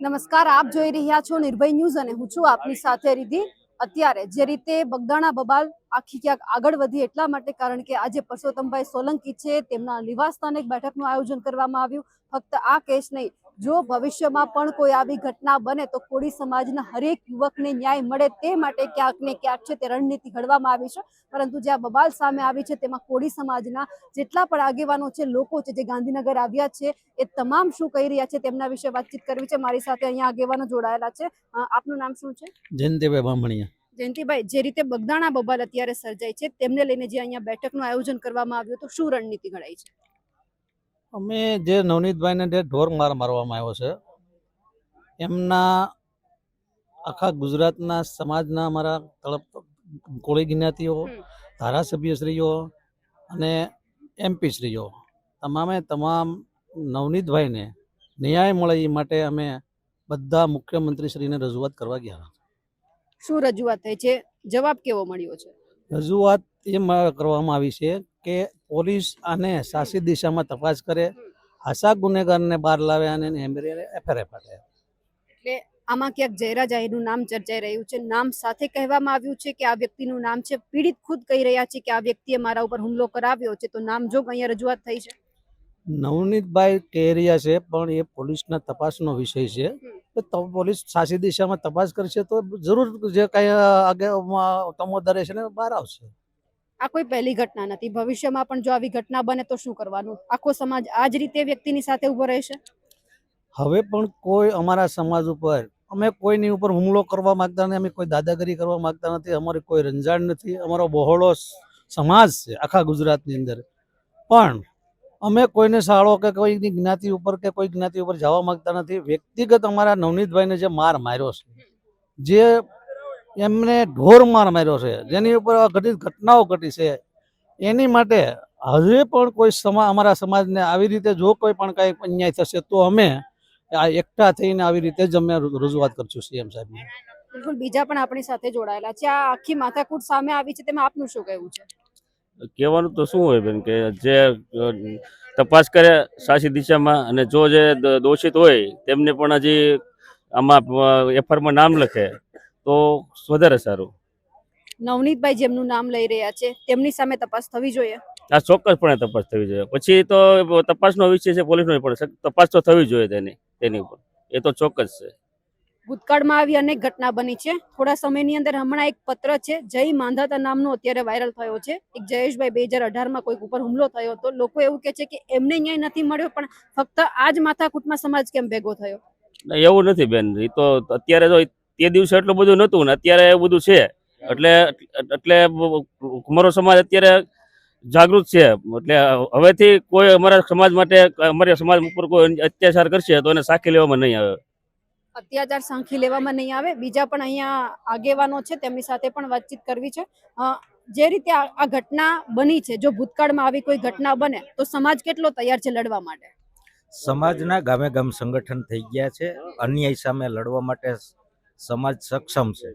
નમસ્કાર આપ જોઈ રહ્યા છો નિર્ભય ન્યૂઝ અને હું છું આપની સાથે રીધી અત્યારે જે રીતે બગદાણા બબાલ આખી ક્યાંક આગળ વધી એટલા માટે કારણ કે આજે પરસોત્તમભાઈ સોલંકી છે તેમના નિવાસ સ્થાને બેઠકનું આયોજન કરવામાં આવ્યું. ફક્ત આ કેસ નહીં જો ભવિષ્યમાં પણ કોઈ આવી ઘટના બને તો કોળી સમાજના હરેક યુવકને ન્યાય મળે તે માટે ક્યાંક ને ક્યાંક છે તે રણનીતિ ઘડવામાં આવી છે. પરંતુ જે આ બબાલ સામે આવી છે તેમાં કોળી સમાજના જેટલા પણ આગેવાનો છે લોકો છે જે ગાંધીનગર આવ્યા છે એ તમામ શું કહી રહ્યા છે તેમના વિશે વાતચીત કરવી છે. મારી સાથે અહીંયા આગેવાનો જોડાયેલા છે. આપનું નામ શું છે? જયંતિભાઈ બામણિયા. જયંતિભાઈ જે રીતે બગદાણા બબાલ અત્યારે સર્જાય છે તેમને લઈને જે અહીંયા બેઠકનું આયોજન કરવામાં આવ્યું તો શું રણનીતિ ઘડાઈ છે? અમે જે નવનીતભાઈને જે ઢોર માર મારવામાં આવ્યો છે એમના આખા ગુજરાતના સમાજના અમારા તળપ કોળી જ્ઞાતિઓ. ધારાસભ્યશ્રીઓ અને એમપીશ્રીઓ તમામે તમામ નવનીતભાઈને ન્યાય મળે એ માટે અમે બધા મુખ્યમંત્રીશ્રીને રજૂઆત કરવા ગયા શું રજૂઆત થઈ છે? જવાબ કેવો મળ્યો છે? રજૂઆત એ કરવામાં આવી છે કે પોલીસ આને શાસિત દિશામાં તપાસ કરે આશા ગુનેગારને બહાર લાવે અને એફઆઈઆર પાડે એટલે આમાં ક્યાંક જયરા જાહીરનું નામ ચર્ચાઈ રહ્યું છે. નામ સાથે કહેવામાં આવ્યું છે કે આ વ્યક્તિનું નામ છે. પીડિત ખુદ કહી રહ્યા છે કે આ વ્યક્તિએ મારા ઉપર હુમલો કરાવ્યો છે. તો નામ જો અહીંયા રજૂઆત થઈ છે? નવનીતભાઈ કહી રહ્યા છે પણ એ પોલીસના તપાસનો વિષય છે. તો પોલીસ સાસી દિશામાં તપાસ કરશે તો જરૂર જે કાંઈ આગળ તમોદરે છે ને બહાર આવશે. આ કોઈ પહેલી ઘટના નથી. ભવિષ્યમાં પણ જો આવી ઘટના બને તો શું કરવાનું? આખો સમાજ આ જ રીતે વ્યક્તિની સાથે ઊભો રહેશે? હવે પણ કોઈ અમારા સમાજ ઉપર, અમે કોઈની ઉપર હુમલો કરવા માંગતા નથી, અમે કોઈ દાદાગીરી કરવા માંગતા નથી, અમારી કોઈ રંજાણ નથી, અમારો બહોળો સમાજ છે આખા ગુજરાતની અંદર. પણ અમે કોઈને શાળો કે કોઈની જ્ઞાતિ ઉપર કે કોઈ જ્ઞાતિ ઉપર જવા માંગતા નથી. વ્યક્તિગત અમારા નવનીતભાઈને જે માર માર્યો છે, જે એમને ઢોરમાર માર્યો છે. જેની ઉપર આ ઘટિત ઘટનાઓ ઘટી છે. એની માટે હવે પણ કોઈ સમા અમારા સમાજને આવી રીતે જો કોઈ પણ કાંઈ અન્યાય થશે તો અમે આ એકઠા થઈને આવી રીતે જ અમે રજૂઆત કરશું સીએમ સાહેબ બિલકુલ બીજા પણ આપણી સાથે જોડાયેલા છે. આ આખી માથાકૂટ સામે આવી છે તેમાં આપનું શું કહેવું છે? કહેવાનું તો શું હોય બેન કે જે તપાસ કરે સાચી દિશામાં અને જો જે દોષિત હોય તેમને પણ હજી આમાં એફઆઈઆરમાં નામ લખે. તો વધારે સારું. નવનીતભાઈ જેમનું નામ લઈ રહ્યા છે તેમની સામે તપાસ થવી જોઈએ. આ ચોક્કસપણે તપાસ થવી જોઈએ. પછી તો તપાસનો વિષય છે પોલીસનો પણ તપાસ તો થવી જોઈએ તેની તેની ઉપર. એ તો ચોક્કસ છે. ભૂતકાળમાં આવી અનેક ઘટના બની છે. થોડા સમયની અંદર હમણાં એક પત્ર છે જય માંધાતા નામનો અત્યારે વાયરલ થયો છે. એક જયેશભાઈ બે હજાર અઢારમાં કોઈક ઉપર હુમલો થયો હતો. લોકો એવું કે છે કે એમને ન્યાય નથી મળ્યો પણ ફક્ત આ જ માથાકૂટમાં સમાજ કેમ ભેગો થયો? એવું નથી બેન. એ તો અત્યારે તો તે દિવસે એટલું બધું નહોતું ને અત્યારે એવું બધું છે. એટલે એટલે અમારો સમાજ અત્યારે જાગૃત છે. એટલે હવેથી કોઈ અમારા સમાજ માટે અમારા સમાજ ઉપર કોઈ અત્યાચાર કરશે તો એને સાખી લેવામાં નહીં આવે. અત્યાચાર સાંખી લેવામાં નહીં આવે. બીજા પણ અહીંયા આગેવાનો છે તેમની સાથે પણ વાતચીત કરવી છે. જે રીતે આ આ ઘટના બની છે જો ભૂતકાળમાં આવી કોઈ ઘટના બને તો સમાજ કેટલો તૈયાર છે લડવા માટે? સમાજના ગામે ગામ સંગઠન થઈ ગયા છે. અન્યાય સામે લડવા માટે સમાજ સક્ષમ છે.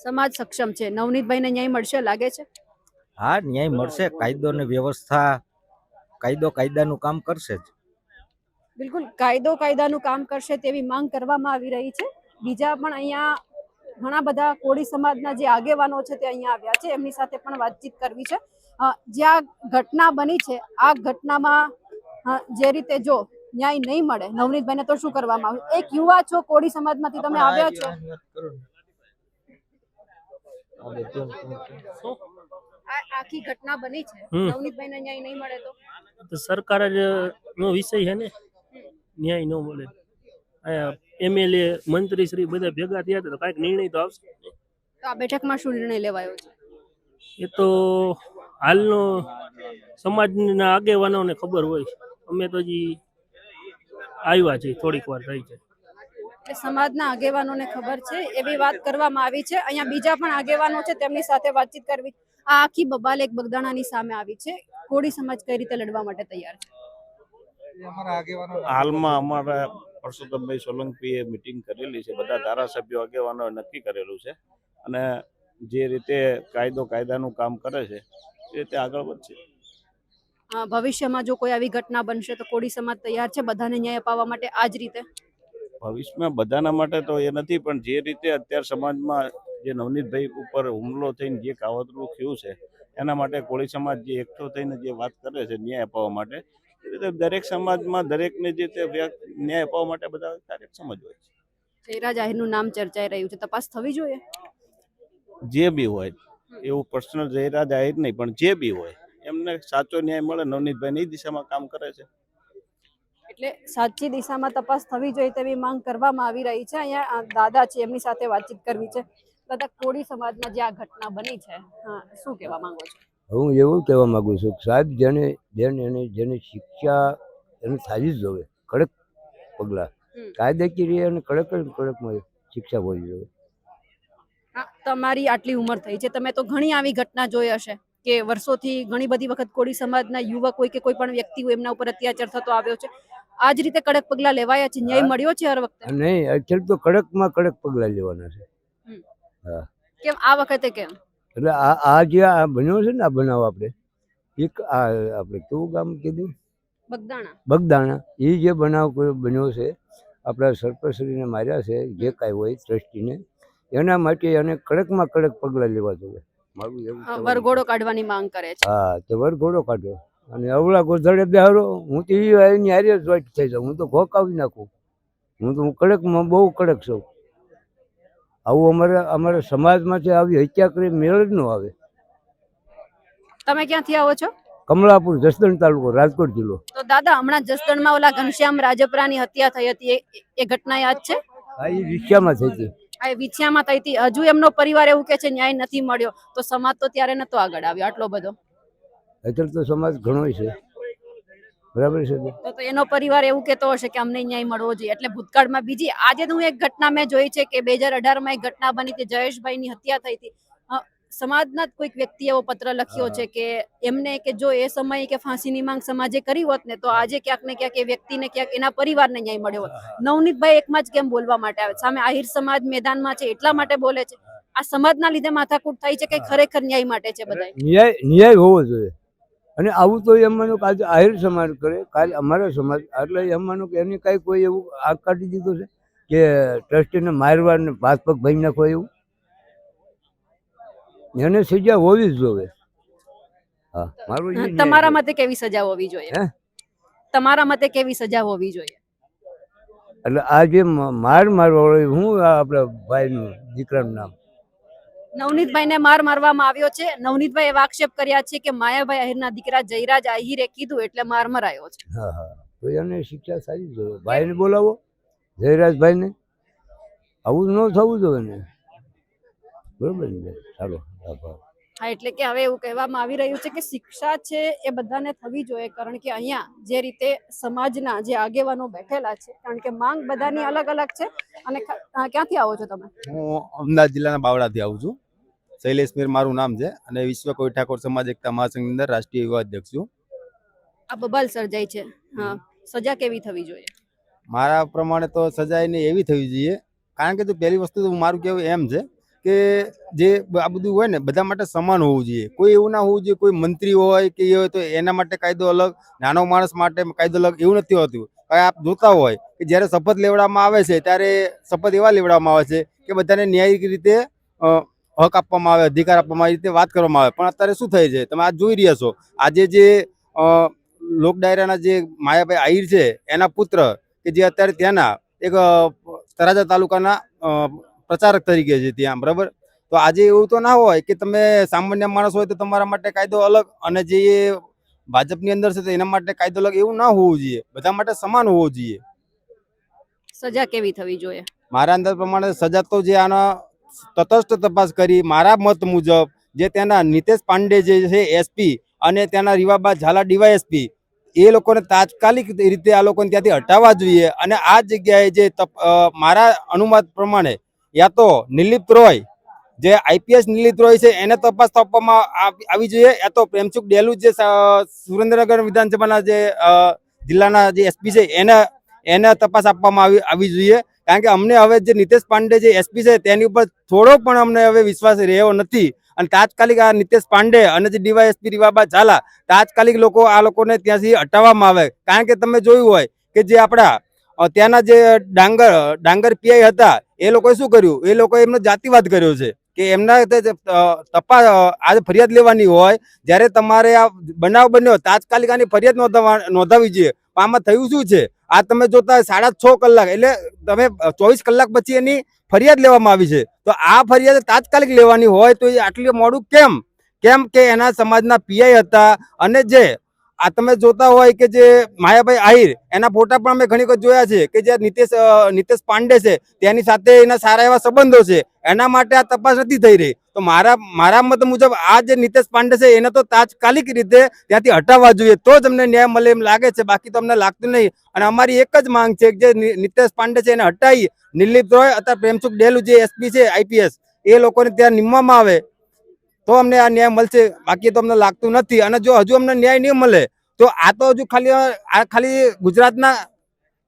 સમાજ સક્ષમ છે. નવનીતભાઈને ન્યાય મળશે લાગે છે? હા ન્યાય મળશે. કાયદો ને વ્યવસ્થા કાયદો કાયદાનું કામ કરશે જ. બિલકુલ કાયદો કાયદાનું કામ કરશે તેવી માંગ કરવામાં આવી રહી છે. બીજા પણ અહીંયા ઘણા બધા કોળી સમાજના જે આગેવાનો છે તે અહીંયા આવ્યા છે. એમની સાથે પણ વાતચીત કરવી છે. જ્યાં જે આ ઘટના બની છે આ ઘટનામાં જે રીતે જો ન્યાય નહીં મળે. નવનીતભાઈને તો શું કરવામાં આવે એક યુવા છો કોળી સમાજમાંથી તમે આવ્યા છો. આખી ઘટના બની છે. નવનીતભાઈને ન્યાય નહીં મળે તો? તો સરકાર જ નો વિષય છે ને? ન્યાય ન મળે. એમએલએ મંત્રી શ્રી બધા ભેગા થયા હતા તો કાંઈક નિર્ણય તો આવશે તો આ બેઠકમાં શું નિર્ણય લેવાયો છે? એ તો હાલનો સમાજના આગેવાનોને ખબર હોય. અમે તો હજી આવ્યા છે થોડીક વાર થઈ છે. સમાજના આગેવાનોને ખબર છે એવી વાત કરવામાં આવી છે. અહીંયા બીજા પણ આગેવાનો છે તેમની સાથે વાતચીત કરવી. આ આખી બબાલ એક બગદાણાની સામે આવી છે. કોળી સમાજ કઈ રીતે લડવા માટે તૈયાર છે? હાલમાં અમારા પરસોત્તમભાઈ સોલંકીએ મિટિંગ કરેલી છે. બધા ધારાસભ્યો આગેવાનો નક્કી કરેલું છે. અને જે રીતે કાયદો કાયદાનું કામ કરે છે એ રીતે આગળ વધશે. ભવિષ્યમાં જો કોઈ આવી ઘટના બનશે તો કોળી સમાજ તૈયાર છે બધાને ન્યાય અપાવવા માટે આ જ રીતે? ભવિષ્યમાં બધાના માટે તો એ નથી પણ જે રીતે અત્યારે સમાજમાં જે નવનીતભાઈ ઉપર હુમલો થઈને જે કાવતરું થયું છે એના માટે કોળી સમાજ જે એકઠો થઈને જે વાત કરે છે ન્યાય અપાવવા માટે એ રીતે દરેક સમાજમાં દરેકને જે તે ન્યાય અપાવવા માટે બધા કાર્યક્ષમ જ હોય છે. જયરાજ આહિરનું નામ ચર્ચાઈ રહ્યું છે. તપાસ થવી જોઈએ? જે બી હોય એવું પર્સનલ જયરાજ જાહેર નહીં પણ જે બી હોય એમને સાચો ન્યાય મળે નવનીતભાઈ એ દિશામાં કામ કરે છે. એટલે સાચી દિશામાં તપાસ થવી જોઈએ તેવી માંગ કરવામાં આવી રહી છે. અહીંયા દાદા છે એમની સાથે વાતચીત કરવી છે. દાદા કોળી સમાજમાં જે આ ઘટના બની છે હા શું કહેવા માંગો છો? હું એવું કહેવા માંગુ છું કે સાહેબ જેને જેને એને જેને શિક્ષા એને થાવી જ જોવે કડક પગલાં. કાયદેકીય અને કડક કડક શિક્ષા હોવી જોઈએ. હા તમારી આટલી ઉંમર થઈ છે. તમે તો ઘણી આવી ઘટના જોઈ હશે. કે વર્ષોથી ઘણી બધી વખત કોળી સમાજના યુવક હોય કે કોઈ પણ વ્યક્તિ હોય એમના ઉપર અત્યાચાર થતો આવ્યો છે. આ જ રીતે કડક પગલા લેવાયા છે ન્યાય મળ્યો છે હર વખતે? નહીં અત્યારે તો કડકમાં કડક પગલાં લેવાના છે. કેમ આ વખતે કેમ? એટલે આ આ જે આ બન્યો છે ને આ બનાવ આપણે એક આ આપણે કેવું ગામ કીધું? બગદાણા. બગદાણા. એ જે બનાવ કોઈ બન્યો છે આપણા સરપંચશ્રીને માર્યા છે જે કાંઈ હોય ટ્રસ્ટીને એના માટે એને કડકમાં કડક પગલાં લેવા જોઈએ. મારું એવું. વરઘોડો કાઢવાની માંગ કરે છે. હા તે વરઘોડો કાઢ્યો અને અવળા ગોધડે બેહારો. હું તો એની હારે જોઈટ થઈ જાઉં. હું તો ઘોકાવી નાખું. હું તો હું કડકમાં બહુ કડક છું. આવું અમારે અમારા સમાજમાંથી આવી હત્યા કરી મેળ જ ન આવે. તમે ક્યાંથી આવો છો? કમલાપુર જસદણ તાલુકો રાજકોટ જિલ્લો. તો દાદા હમણાં જસદણમાં ઓલા ઘનશ્યામ રાજપરાની હત્યા થઈ હતી. એ- ઘટના યાદ છે? હા એ રિક્ષામાં થઈ હતી. વિછિયામાં થઈ હતી હજુ એમનો પરિવાર એવું કે છે ન્યાય નથી મળ્યો. તો સમાજ તો ત્યારે નતો આગળ આવ્યો આટલો બધો. અત્યારે તો સમાજ ઘણો છે. બરાબર છે તો તો એનો પરિવાર એવું કહેતો હશે કે અમને ન્યાય મળવો જોઈએ. એટલે ભૂતકાળમાં બીજી આજે હું એક ઘટના મેં જોઈ છે કે બે હજાર અઢારમાં એક ઘટના બની હતી જયેશભાઈની હત્યા થઈ હતી. સમાજના કોઈક વ્યક્તિએ એવો પત્ર લખ્યો છે કે એમને કે જો એ સમયે કે ફાંસીની માંગ સમાજે કરી હોત ને તો આજે ક્યાંક ને ક્યાંક એ વ્યક્તિને ક્યાંક એના પરિવારને ન્યાય મળ્યો હોત. નવનીતભાઈ એકમાં જ કેમ બોલવા માટે આવે? સામે આહિર સમાજ મેદાનમાં છે એટલા માટે બોલે છે. આ સમાજના લીધે માથાકૂટ થાય છે કે ખરેખર ન્યાય માટે છે બધા ન્યાય ન્યાય હોવો જોઈએ. અને આવું તો એમ માનો કે આજે આહિર સમાજ કરે કાલે અમારા સમાજ એટલે એમ માનો કે એની કાંઈ કોઈ એવું આગ કાઢી દીધું છે કે ટ્રસ્ટીને મારવા ને ભાત પગ ભાઈ નાખો એવું? એને સજા હોવી જ જોઈએ. હા મારું તમારા. મતે કેવી સજા હોવી જોઈએ? તમારા મતે કેવી સજા હોવી જોઈએ? એટલે આ જે માર મારવાળો હું આપણે ભાઈ ભાઈનું દીકરાનું નામ? નવનીતભાઈને માર મારવામાં આવ્યો છે. નવનીતભાઈ એવા આક્ષેપ કર્યા છે કે માયાભાઈ આહિરના દીકરા જયરાજ આહિરે કીધું એટલે માર મરાયો છે. હા હા. તો એને શિક્ષા સારી જ જોઈએ. ભાઈને બોલાવો જયરાજભાઈને. આવું ન થવું જોઈએ ને. બરોબર ને ચાલો આભાર હા એટલે કે હવે એવું કહેવામાં આવી રહ્યું છે કે શિક્ષા છે એ બધાને થવી જોઈએ કારણ કે અહીંયા જે રીતે સમાજના જે આગેવાનો બેઠેલા છે કારણ કે માંગ બધાની અલગ અલગ છે. અને ક્યાંથી આવો છો તમે? હું અમદાવાદ જિલ્લાના બાવળાથી આવું છું. શૈલેષ મીર મારું નામ છે અને વિશ્વ કોઈ ઠાકોર સમાજ એકતા મહાસંઘની અંદર રાષ્ટ્રીય યુવા અધ્યક્ષ છું. આ બબાલ સર્જાઈ છે. હા સજા કેવી થવી જોઈએ? મારા પ્રમાણે તો સજા એને એવી થવી જોઈએ. કારણ કે તો પહેલી વસ્તુ તો મારું કહેવું એમ છે કે જે આ બધું હોય ને, બધા માટે સમાન હોવું જોઈએ. કોઈ એવું ના હોવું જોઈએ, કોઈ મંત્રી હોય કે એ હોય તો એના માટે કાયદો અલગ, નાનો માણસ માટે કાયદો અલગ એવું નથી હોતું. આપ જોતા હોય કે જ્યારે શપથ લેવડાવવામાં આવે છે, ત્યારે શપથ એવા લેવડાવવામાં આવે છે કે બધાને ન્યાયિક રીતે હક આપવામાં આવે, અધિકાર આપવામાં આવે રીતે વાત કરવામાં આવે. પણ અત્યારે શું થાય છે? તમે આ જોઈ રહ્યા છો, આજે જે લોક ડાયરાના જે માયાભાઈ આહિર છે, એના પુત્ર કે જે અત્યારે ત્યાંના એક તરાજા તાલુકાના પ્રચારક તરીકે છે ત્યાં બરાબર? તો આજે એવું તો ના હોય કે તમે સામાન્ય માણસ હોય તો તમારા માટે કાયદો અલગ અને જે ભાજપની અંદર છે તો એના માટે કાયદો અલગ એવું ના હોવું જોઈએ. બધા માટે સમાન હોવો જોઈએ. સજા કેવી થવી જોઈએ? મારા અંદર પ્રમાણે સજા તો જે આના તટસ્થ તપાસ કરી મારા મત મુજબ જે ત્યાંના નિતેશ પાંડે જે છે એસપી અને ત્યાંના રીવાબા ઝાલા ડીવાયએસપી એ લોકોને તાત્કાલિક રીતે આ લોકોને ત્યાંથી હટાવવા જોઈએ. અને આ જગ્યાએ જે મારા અનુમાન પ્રમાણે યા તો નિલીપ રોય, જે આઈપીએસ નિલીપ રોય છે, એને તપાસ આપવામાં આવી જોઈએ. યા તો પ્રેમચુક ડેલુ જે સુરેન્દ્રનગર વિધાનસભાના જે જિલ્લાના જે એસપી છે, એને એને તપાસ આપવામાં આવી આવી જોઈએ. કારણ કે અમને હવે જે નિતેશ પાંડે જે એસપી છે, તેની ઉપર થોડો પણ અમને હવે વિશ્વાસ રહ્યો નથી. અને તાત્કાલિક આ નિતેશ પાંડે અને જે ડીવાયએસપી રીવાબા ઝાલા, તાત્કાલિક લોકો આ લોકોને ત્યાંથી હટાવવામાં આવે. કારણ કે તમે જોયું હોય કે જે આપણા ત્યાંના જે ડાંગર ડાંગર પીઆઈ હતા, એ લોકોએ શું કર્યું? એ લોકોએ એમનો જાતિવાદ કર્યો છે કે એમના તપાસ આજે ફરિયાદ લેવાની હોય, જ્યારે તમારે આ બનાવ બન્યો તાત્કાલિક આની ફરિયાદ નોંધાવા નોંધાવી જોઈએ. આમાં થયું શું છે? આ તમે જોતા સાડા છ કલાક, એટલે તમે ચોવીસ કલાક પછી એની ફરિયાદ લેવામાં આવી છે. તો આ ફરિયાદ તાત્કાલિક લેવાની હોય તો એ આટલી મોડું કેમ? કેમ કે એના સમાજના પીઆઈ હતા અને જે આ તમે જોતા હોય કે જે માયાભાઈ આહિર, એના ફોટા પણ અમે ઘણી વખત જોયા છે કે જે નિતેશ નિતેશ પાંડે છે, તેની સાથે એના સારા એવા સંબંધો છે, એના માટે આ તપાસ નથી થઈ રહી. તો મારા મારા મત મુજબ આ જે નિતેશ પાંડે છે, એને તો તાત્કાલિક રીતે ત્યાંથી હટાવવા જોઈએ. તો જ અમને ન્યાય મળે એમ લાગે છે, બાકી તો અમને લાગતું નહીં. અને અમારી એક જ માંગ છે કે જે નિતેશ પાંડે છે એને હટાવી નિર્લિપ્ત રોય અથવા પ્રેમસુખ ડેલુ જે એસપી છે, આઈપીએસ, એ લોકોને ત્યાં નિમવામાં આવે. તો અમને આ ન્યાય મળશે. બાકી તો અમને લાગતું નથી. અને જો હજુ અમને ન્યાય નહીં મળે, તો આ તો હજુ ખાલી, આ ખાલી ગુજરાતના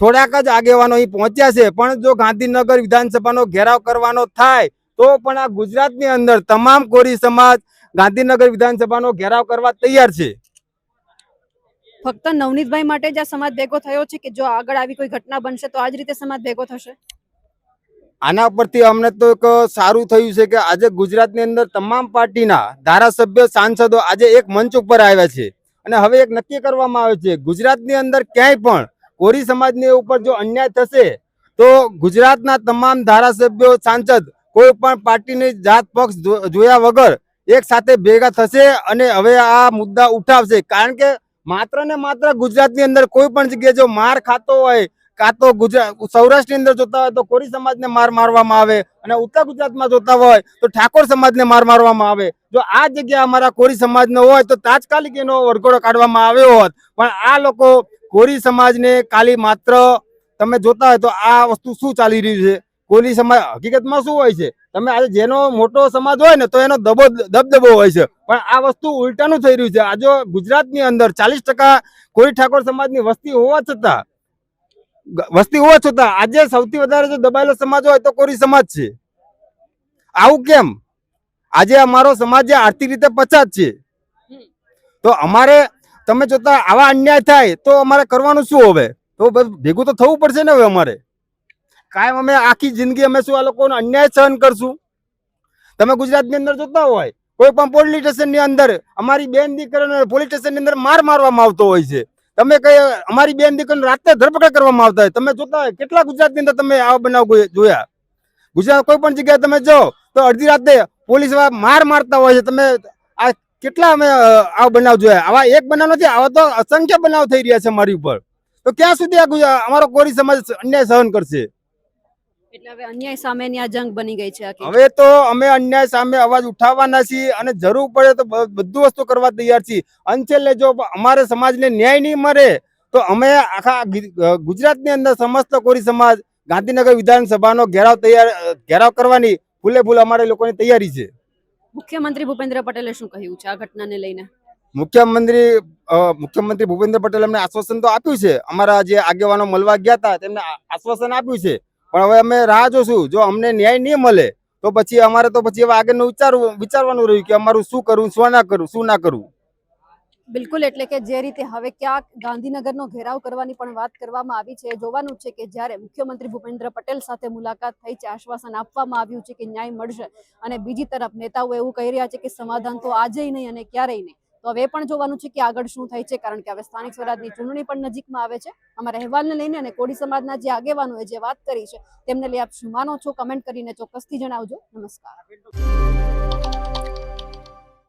થોડાક જ આગેવાનો અહીં પહોંચ્યા છે. પણ જો ગાંધીનગર વિધાનસભાનો ઘેરાવ કરવાનો થાય, તો પણ આ ગુજરાતની અંદર તમામ કોરી સમાજ ગાંધીનગર વિધાનસભાનો ઘેરાવ કરવા તૈયાર છે. ફક્ત નવનીતભાઈ માટે જ આ સમાજ ભેગો થયો છે કે જો આગળ આવી કોઈ ઘટના બનશે તો આ જ રીતે સમાજ ભેગો થશે? આના પરથી અમને તો એક સારું થયું છે કે આજે ગુજરાતની અંદર તમામ પાર્ટીના ધારાસભ્ય, સાંસદો આજે એક મંચ ઉપર આવ્યા છે. અને હવે એક નક્કી કરવામાં આવે છે, ગુજરાતની અંદર ક્યાંય પણ કોરી સમાજની ઉપર જો અન્યાય થશે, તો ગુજરાતના તમામ ધારાસભ્યો, સાંસદ કોઈ પણ પાર્ટીની જાત પક્ષ જોયા વગર એક સાથે ભેગા થશે અને હવે આ મુદ્દા ઉઠાવશે. કારણ કે માત્ર ને માત્ર ગુજરાતની અંદર કોઈ પણ જગ્યાએ જો માર ખાતો હોય કાં તો ગુજરાત સૌરાષ્ટ્રની અંદર જોતા હોય તો કોરી સમાજને માર મારવામાં આવે અને ઉત્તર ગુજરાતમાં જોતા હોય તો ઠાકોર સમાજને માર મારવામાં આવે. જો આ જગ્યા અમારા કોરી સમાજનો હોય તો તાત્કાલિક એનો વરઘોડો કાઢવામાં આવ્યો હોત. પણ આ લોકો કોરી સમાજને ખાલી માત્ર તમે જોતા હોય તો આ વસ્તુ શું ચાલી રહ્યું છે? કોરી સમાજ હકીકતમાં શું હોય છે? તમે આજે જેનો મોટો સમાજ હોય ને તો એનો દબો, દબદબો હોય છે. પણ આ વસ્તુ ઉલટાનું થઈ રહ્યું છે. આજે ગુજરાતની અંદર ચાલીસ ટકા કોરી ઠાકોર સમાજની વસ્તી હોવા છતાં વસ્તી હોવા છતાં આજે સૌથી વધારે જો દબાયેલો સમાજ હોય તો કોરી સમાજ છે? આવું કેમ? આજે અમારો સમાજ આર્થિક રીતે પછાત છે. તો અમારે, તમે જોતા આવા અન્યાય થાય તો અમારે કરવાનું શું હવે? તો ભેગું તો થવું પડશે ને હવે અમારે. કાયમ અમે આખી જિંદગી અમે શું આ લોકોનો અન્યાય સહન કરશું? તમે ગુજરાતની અંદર જોતા હોય, કોઈ પણ પોલીસ સ્ટેશનની અંદર અમારી બેન દીકરીઓને પોલીસ સ્ટેશનની અંદર માર મારવામાં આવતો હોય છે. તમે કઈ, અમારી બેન દીકરીને રાતે ધરપકડ કરવામાં આવતા હોય. તમે જોતા હોય, કેટલા ગુજરાતની અંદર તમે આવા બનાવ જોયા? ગુજરાત કોઈ પણ જગ્યાએ તમે જાઓ, તો અડધી રાતે પોલીસ માર મારતા હોય છે. તમે આ કેટલા અમે આ બનાવ જોયા? આવા એક બનાવ નથી, આવા તો અસંખ્ય બનાવ થઈ રહ્યા છે મારી ઉપર. તો ક્યાં સુધી આ અમારો કોરી સમાજ અન્યાય સહન કરશે? એટલે હવે અન્યાય સામેની આ જંગ બની ગઈ છે હવે તો અમે અન્યાય સામે અવાજ ઉઠાવવાના છીએ અને જરૂર પડે તો બધું વસ્તુ કરવા તૈયાર છીએ. અંચેલે જો અમારે સમાજને ન્યાય નહીં મળે તો અમે આખા ગુજરાતની અંદર સમસ્ત કોરી સમાજ ગાંધીનગર વિધાનસભાનો ઘેરાવ તૈયાર ઘેરાવ કરવાની ફૂલે ફૂલ અમારે લોકોની તૈયારી છે. મુખ્યમંત્રી ભૂપેન્દ્ર પટેલે શું કહ્યું છે આ ઘટનાને લઈને? મુખ્યમંત્રી મુખ્યમંત્રી ભૂપેન્દ્ર પટેલ અમને આશ્વાસન તો આપ્યું છે. અમારા જે આગેવાનો મળવા ગયા હતા તેમને આશ્વાસન આપ્યું છે. પણ હવે અમે રાહ જોશું. જો અમને ન્યાય નહીં મળે, તો પછી અમારે તો પછી હવે આગળનું વિચારવું, વિચારવાનું રહ્યું કે અમારું શું કરવું, શું ના કરવું, શું ના કરવું. બિલકુલ, એટલે કે જે રીતે હવે ક્યાંક ગાંધીનગરનો ઘેરાવ કરવાની પણ વાત કરવામાં આવી છે. જોવાનું છે કે જ્યારે મુખ્યમંત્રી ભૂપેન્દ્ર પટેલ સાથે મુલાકાત થઈ છે, આશ્વાસન આપવામાં આવ્યું છે કે ન્યાય મળશે. અને બીજી તરફ નેતાઓ એવું કહી રહ્યા છે કે સમાધાન તો આજે નહીં અને ક્યારેય નહીં. તો હવે પણ જોવાનું છે કે આગળ શું થાય છે, કારણ કે હવે સ્થાનિક સ્વરાજની ચૂંટણી પણ નજીકમાં આવે છે. અમારા અહેવાલને લઈને અને કોળી સમાજના જે આગેવાનોએ જે વાત કરી છે, તેમને લઈ આપ શું માનો છો? કમેન્ટ કરીને ચોક્કસથી જણાવજો. નમસ્કાર.